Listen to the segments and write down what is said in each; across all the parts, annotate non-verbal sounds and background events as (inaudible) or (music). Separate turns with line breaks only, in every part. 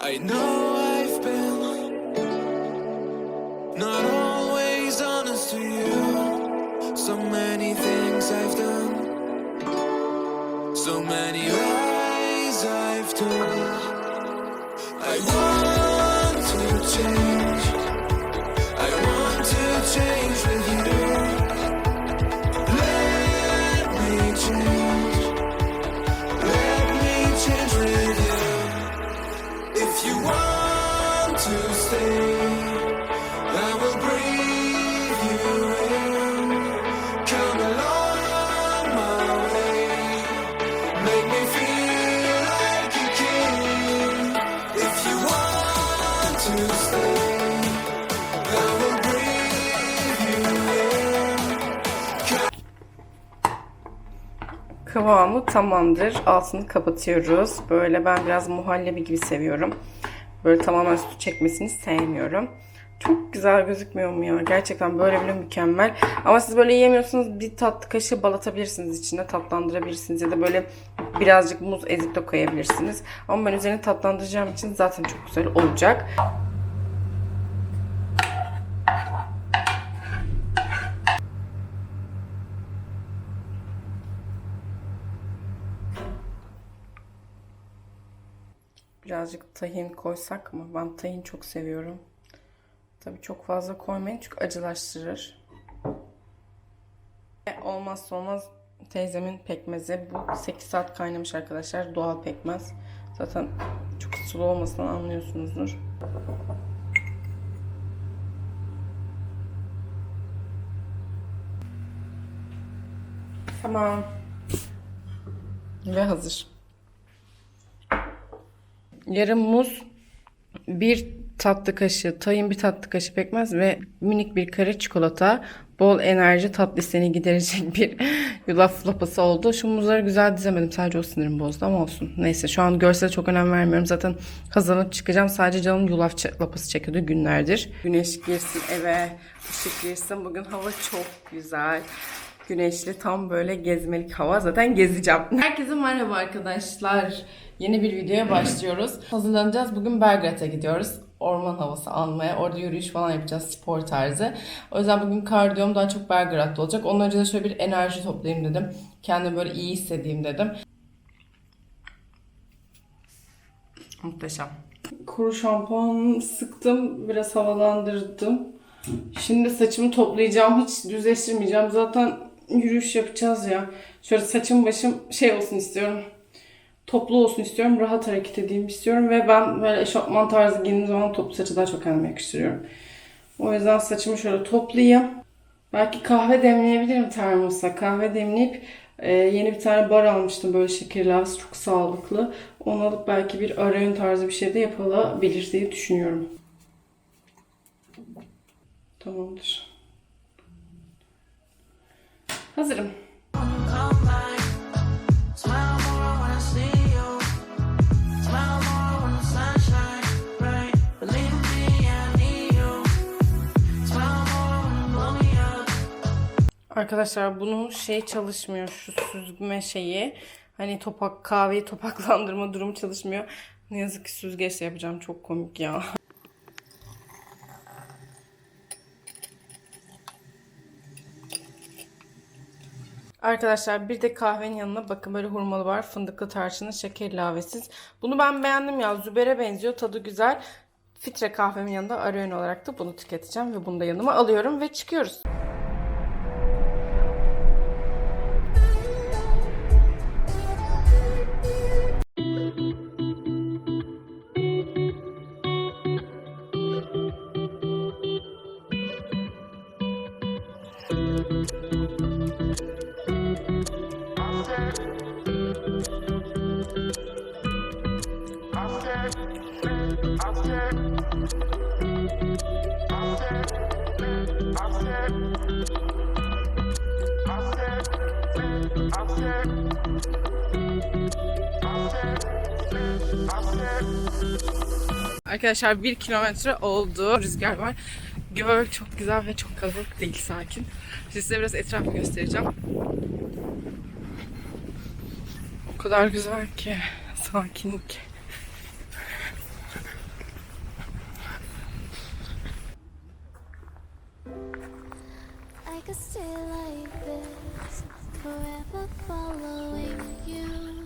I know I've been not always honest to you. So many things I've done, so many lies I've told. I want to change.
Kıvamı tamamdır. Altını kapatıyoruz. Böyle ben biraz muhallebi gibi seviyorum. Böyle tamamen sütü çekmesini sevmiyorum. Çok güzel gözükmüyor mu ya? Gerçekten böyle bile mükemmel. Ama siz böyle yiyemiyorsanız bir tatlı kaşığı bal atabilirsiniz içine. Tatlandırabilirsiniz. Ya da böyle birazcık muz ezip de koyabilirsiniz. Ama ben üzerine tatlandıracağım için zaten çok güzel olacak. Birazcık tahin koysak mı? Ben tahin çok seviyorum. Tabii çok fazla koymayın çünkü acılaştırır. Ve olmazsa olmaz teyzemin pekmezi. Bu 8 saat kaynamış arkadaşlar. Doğal pekmez. Zaten çok sulu olmasından anlıyorsunuzdur. Tamam. Ve hazır. Yarım muz, bir tatlı kaşığı tahin, bir tatlı kaşığı pekmez ve minik bir kare çikolata. Bol enerji tatlı isteğini giderecek (laughs) bir yulaf lapası oldu. Şu muzları güzel dizemedim. Sadece o sinirim bozdu ama olsun. Neyse şu an görsele çok önem vermiyorum. Zaten hazırlanıp çıkacağım. Sadece canım yulaf lapası çekiyordu günlerdir. Güneş girsin eve, ışık girsin. Bugün hava çok güzel. Güneşli tam böyle gezmelik hava. Zaten gezeceğim. Herkese merhaba arkadaşlar. Yeni bir videoya başlıyoruz. Hazırlanacağız. Bugün Belgrad'a gidiyoruz. Orman havası almaya. Orada yürüyüş falan yapacağız spor tarzı. O yüzden bugün kardiyom daha çok Belgrad'da olacak. Onun önce de şöyle bir enerji toplayayım dedim. Kendimi böyle iyi hissedeyim dedim. Muhteşem. Kuru şampuan sıktım. Biraz havalandırdım. Şimdi saçımı toplayacağım. Hiç düzleştirmeyeceğim. Zaten yürüyüş yapacağız ya. Şöyle saçım başım şey olsun istiyorum. Toplu olsun istiyorum. Rahat hareket edeyim istiyorum. Ve ben böyle eşofman tarzı giyindiğim zaman toplu saçı daha çok kendime yakıştırıyorum. O yüzden saçımı şöyle toplayayım. Belki kahve demleyebilirim termosa. Kahve demleyip e, yeni bir tane bar almıştım böyle şekerli havası çok sağlıklı. Onu alıp belki bir arayın tarzı bir şey de yapılabilir diye düşünüyorum. Tamamdır. Hazırım. Arkadaşlar bunun şey çalışmıyor şu süzme şeyi. Hani topak kahveyi topaklandırma durumu çalışmıyor. Ne yazık ki süzgeçle yapacağım çok komik ya. Arkadaşlar bir de kahvenin yanına bakın böyle hurmalı var. Fındıklı tarçınlı şeker ilavesiz. Bunu ben beğendim ya. Zübere benziyor. Tadı güzel. Fitre kahvemin yanında ara olarak da bunu tüketeceğim. Ve bunu da yanıma alıyorum ve çıkıyoruz. Arkadaşlar bir kilometre oldu. Rüzgar var. Göl çok güzel ve çok kalabalık değil sakin. Size biraz etrafı göstereceğim. O kadar güzel ki sakinlik.
I could stay like this, forever following you.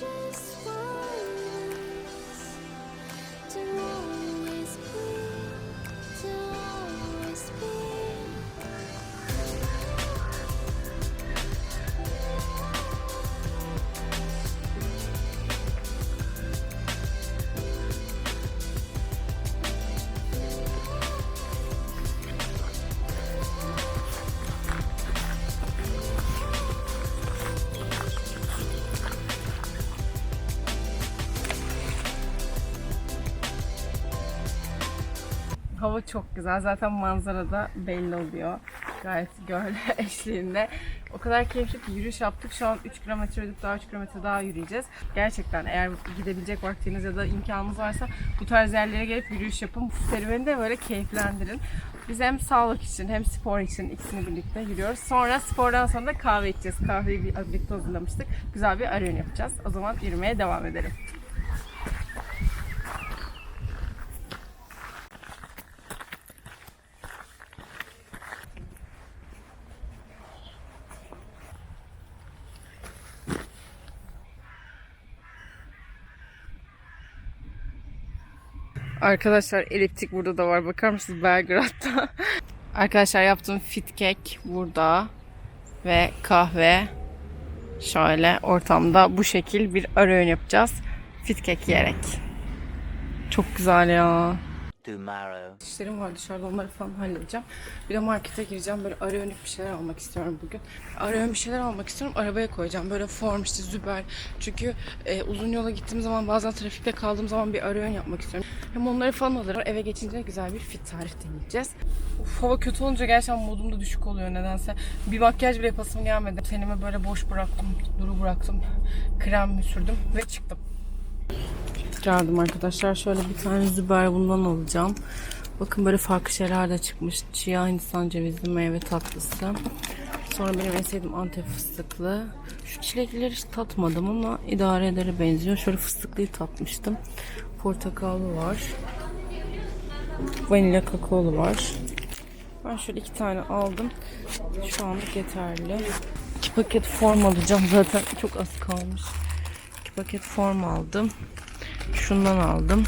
Just
Hava çok güzel. Zaten manzarada belli oluyor. Gayet göl (laughs) eşliğinde. O kadar keyifli ki yürüyüş yaptık. Şu an 3 kilometre yürüdük. Daha 3 kilometre daha yürüyeceğiz. Gerçekten eğer gidebilecek vaktiniz ya da imkanınız varsa bu tarz yerlere gelip yürüyüş yapın. Bu serüveni de böyle keyiflendirin. Biz hem sağlık için hem spor için ikisini birlikte yürüyoruz. Sonra spordan sonra da kahve içeceğiz. Kahveyi bir- birlikte hazırlamıştık. Güzel bir arayın yapacağız. O zaman yürümeye devam edelim. Arkadaşlar eliptik burada da var. Bakar mısınız Belgrad'da? (laughs) Arkadaşlar yaptığım fit kek burada. Ve kahve. Şöyle ortamda bu şekil bir ara öğün yapacağız. Fit kek yiyerek. Çok güzel ya.
Tomorrow.
İşlerim var dışarıda onları falan halledeceğim. Bir de markete gireceğim. Böyle ara öğünlük bir şeyler almak istiyorum bugün. Ara öğün bir şeyler almak istiyorum. Arabaya koyacağım. Böyle form işte züber. Çünkü e, uzun yola gittiğim zaman bazen trafikte kaldığım zaman bir ara öğün yapmak istiyorum. Hem onları falan alırım. Eve geçince güzel bir fit tarif deneyeceğiz. Uf, hava kötü olunca gerçekten modum da düşük oluyor nedense. Bir makyaj bile yapasım gelmedi. Tenimi böyle boş bıraktım. Duru bıraktım. Krem sürdüm ve çıktım. Geldim arkadaşlar. Şöyle bir tane züber bundan alacağım. Bakın böyle farklı şeyler de çıkmış. Çiğ Hindistan cevizli meyve tatlısı. Sonra benim en sevdiğim Antep fıstıklı. Şu çilekleri hiç tatmadım ama idare edere benziyor. Şöyle fıstıklıyı tatmıştım. Portakallı var. Vanilya kakaolu var. Ben şöyle iki tane aldım. Şu anlık yeterli. İki paket form alacağım zaten çok az kalmış. Paket form aldım. Şundan aldım.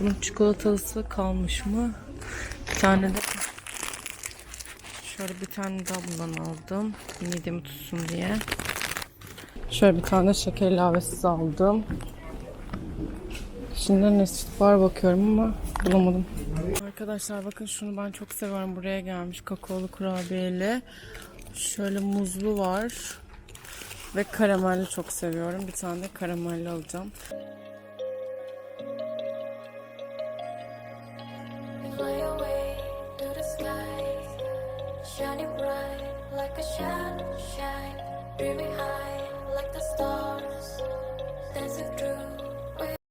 Bunun çikolatalısı kalmış mı? Bir tane de şöyle bir tane daha bundan aldım. Midemi tutsun diye. Şöyle bir tane şeker ilavesiz aldım. Şimdi ne süt var bakıyorum ama bulamadım. Arkadaşlar bakın şunu ben çok seviyorum. Buraya gelmiş kakaolu kurabiyeli. Şöyle muzlu var. Ve karamelli çok seviyorum. Bir tane de karamelli alacağım.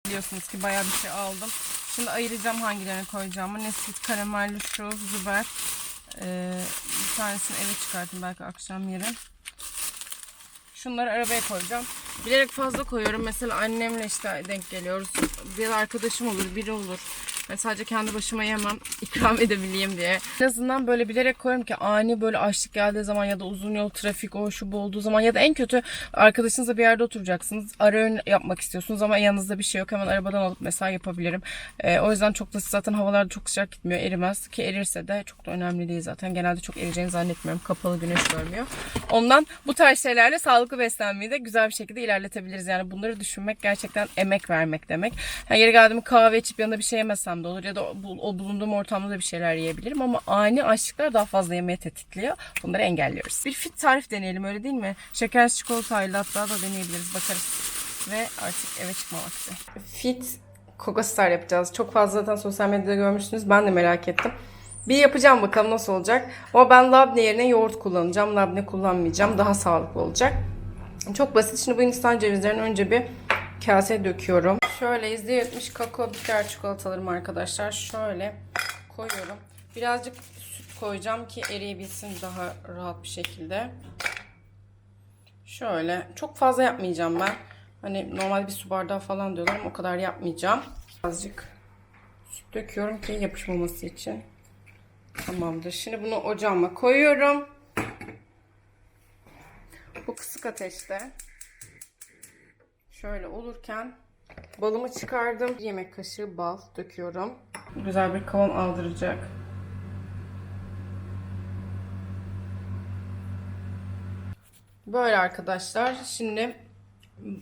Biliyorsunuz ki bayağı bir şey aldım. Şimdi ayıracağım hangilerini koyacağımı. Neslit karamelli şu züber. Ee, bir tanesini eve çıkartayım belki akşam yerim. Şunları arabaya koyacağım. Bilerek fazla koyuyorum. Mesela annemle işte denk geliyoruz. Bir arkadaşım olur, biri olur. Ben sadece kendi başıma yemem, (laughs) ikram edebileyim diye. En azından böyle bilerek koyuyorum ki ani böyle açlık geldiği zaman ya da uzun yol trafik o şu bu olduğu zaman ya da en kötü arkadaşınızla bir yerde oturacaksınız. Ara öğün yapmak istiyorsunuz ama yanınızda bir şey yok. Hemen arabadan alıp mesela yapabilirim. Ee, o yüzden çok da zaten havalar çok sıcak gitmiyor. Erimez ki erirse de çok da önemli değil zaten. Genelde çok eriyeceğini zannetmiyorum. Kapalı güneş görmüyor. Ondan bu tarz şeylerle sağlıklı beslenmeyi de güzel bir şekilde ilerletebiliriz. Yani bunları düşünmek gerçekten emek vermek demek. Yani yeri geldi kahve içip yanında bir şey yemesem de olur ya da o, bulunduğum ortamda da bir şeyler yiyebilirim ama ani açlıklar daha fazla yemeği tetikliyor. Bunları engelliyoruz. Bir fit tarif deneyelim öyle değil mi? Şekersiz çikolatayla hatta da deneyebiliriz bakarız. Ve artık eve çıkma vakti. Fit Coco Star yapacağız. Çok fazla zaten sosyal medyada görmüşsünüz. Ben de merak ettim. Bir yapacağım bakalım nasıl olacak. Ama ben labne yerine yoğurt kullanacağım. Labne kullanmayacağım. Daha sağlıklı olacak. Çok basit. Şimdi bu Hindistan cevizlerini önce bir kaseye döküyorum. Şöyle %70 kakao bitter çikolatalarım arkadaşlar. Şöyle koyuyorum. Birazcık süt koyacağım ki eriyebilsin daha rahat bir şekilde. Şöyle çok fazla yapmayacağım ben. Hani normal bir su bardağı falan diyorlar ama o kadar yapmayacağım. Birazcık süt döküyorum ki yapışmaması için. Tamamdır. Şimdi bunu ocağıma koyuyorum. Bu kısık ateşte. Şöyle olurken balımı çıkardım. Bir yemek kaşığı bal döküyorum. Güzel bir kıvam aldıracak. Böyle arkadaşlar. Şimdi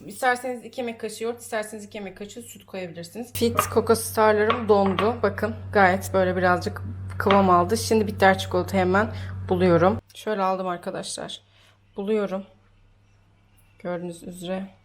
isterseniz 2 yemek kaşığı yoğurt, isterseniz 2 yemek kaşığı süt koyabilirsiniz. Fit Coco Star'larım dondu. Bakın gayet böyle birazcık kıvam aldı. Şimdi bitter çikolata hemen buluyorum. Şöyle aldım arkadaşlar. Buluyorum. Gördüğünüz üzere.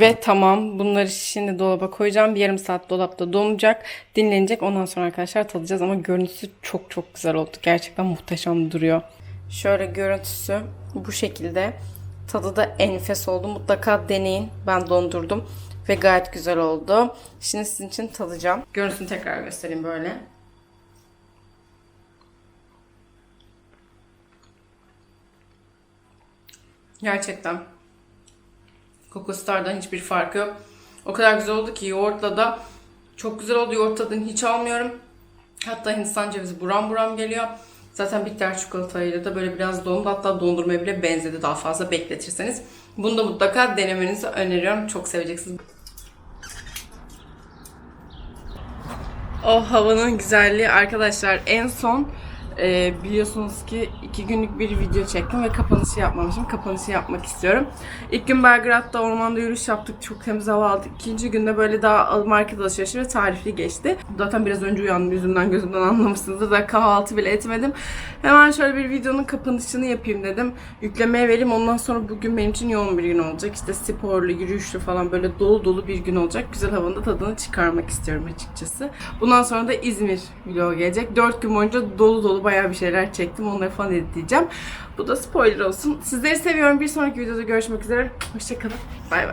Ve tamam bunları şimdi dolaba koyacağım. Bir yarım saat dolapta donacak. Dinlenecek. Ondan sonra arkadaşlar tadacağız ama görüntüsü çok çok güzel oldu. Gerçekten muhteşem duruyor. Şöyle görüntüsü bu şekilde. Tadı da enfes oldu. Mutlaka deneyin. Ben dondurdum. Ve gayet güzel oldu. Şimdi sizin için tadacağım. Görüntüsünü tekrar göstereyim böyle. Gerçekten Coco Star'dan hiçbir farkı yok. O kadar güzel oldu ki yoğurtla da çok güzel oldu. Yoğurt tadını hiç almıyorum. Hatta Hindistan cevizi buram buram geliyor. Zaten bitter çikolatayla da böyle biraz dondu. Hatta dondurmaya bile benzedi daha fazla bekletirseniz. Bunu da mutlaka denemenizi öneriyorum. Çok seveceksiniz. O havanın güzelliği arkadaşlar en son e, biliyorsunuz ki iki günlük bir video çektim ve kapanışı yapmamışım. Kapanışı yapmak istiyorum. İlk gün Belgrad'da ormanda yürüyüş yaptık. Çok temiz hava aldık. İkinci günde böyle daha market alışverişi ve tarifli geçti. Zaten biraz önce uyandım yüzümden gözümden (laughs) anlamışsınızdır. Daha kahvaltı bile etmedim. Hemen şöyle bir videonun kapanışını yapayım dedim. Yüklemeye vereyim. Ondan sonra bugün benim için yoğun bir gün olacak. İşte sporlu, yürüyüşlü falan böyle dolu dolu bir gün olacak. Güzel havanın tadını çıkarmak istiyorum açıkçası. Bundan sonra da İzmir vlogu gelecek. 4 gün boyunca dolu dolu bayağı bir şeyler çektim. Onları falan editleyeceğim. Bu da spoiler olsun. Sizleri seviyorum. Bir sonraki videoda görüşmek üzere. Hoşçakalın. Bay bay.